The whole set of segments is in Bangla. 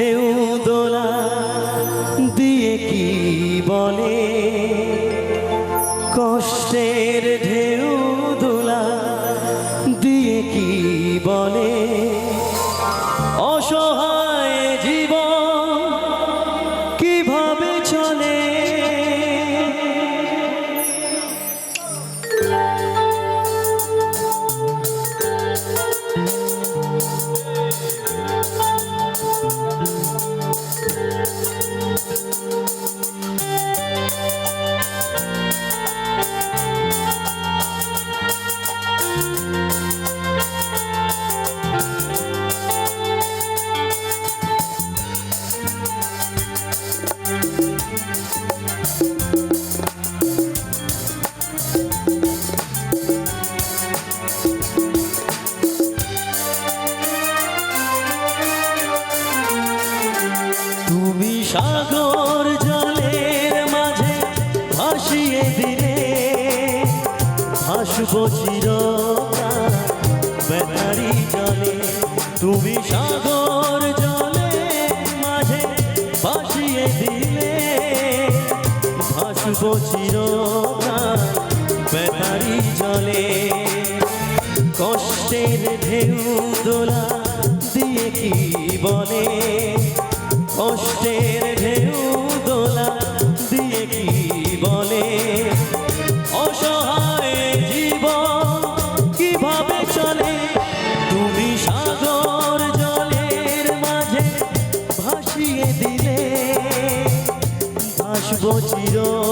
ঢেউ দোলা দিয়ে কি বলে? কষ্টের ভাসব চিরকাল। ব্যাটারি জলে, তুমি সাগর জলের মাঝে ভাসিয়ে দিলে। ভাসব চিরকাল, ব্যাটারি জলে। কষ্টের ঢেউ দোলা দিয়ে কি বলে? কষ্টের ঢেউ দোলা ভাসব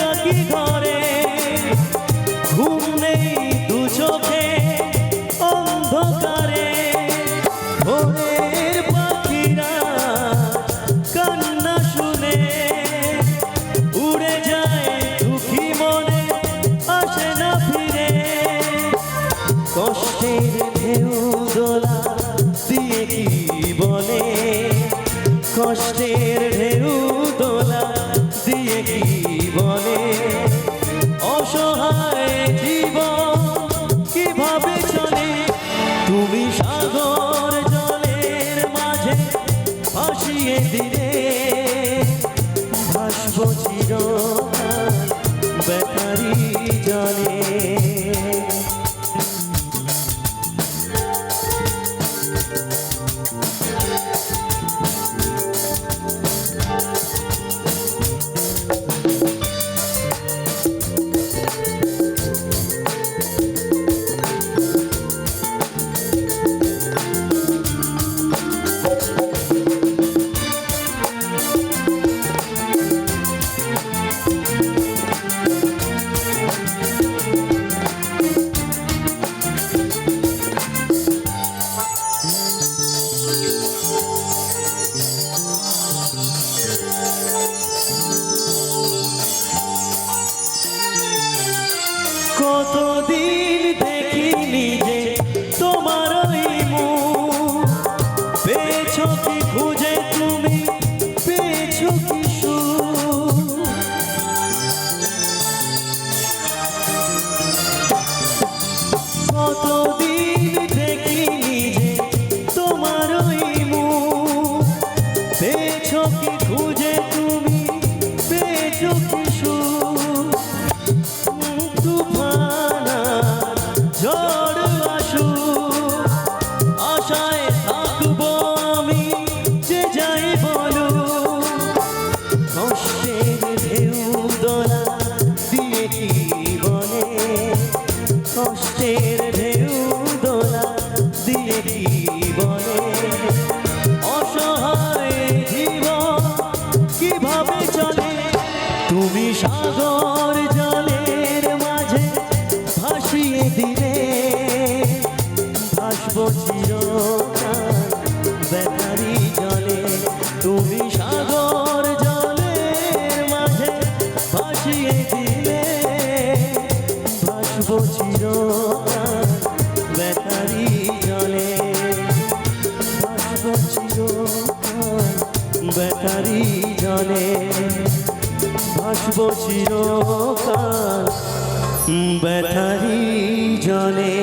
একাকি ঘরে? ঘুম নেই দু চোখে, অন্ধকারে। ভোরের পাখিরা কান্না শুনে, উড়ে যায় দুঃখী মনে, আসে না ফিরে। কষ্টের ঢেউ দোলা দিয়ে কি বলে? কষ্টের ঢেউ দোলা দিয়ে কি ভাসিয়ে দিলে দিন দেখিনি যে তোমার পেয়েছ কি খুঁজে তুমি? পেয়েছ কি কতদিন দেখিনি যে তোমার পেয়েছ কি তুমি সাগর জলের মাঝে ভাসিয়ে দিলে। ভাসবো চিরকাল ব্যাটারি জলে। তুমি সাগর জলের মাঝে ভাসিয়ে দিলে। ভাসবো চিরকাল ব্যাটারি জলে ভাসবো চিরকাল। ব্যথারি জলে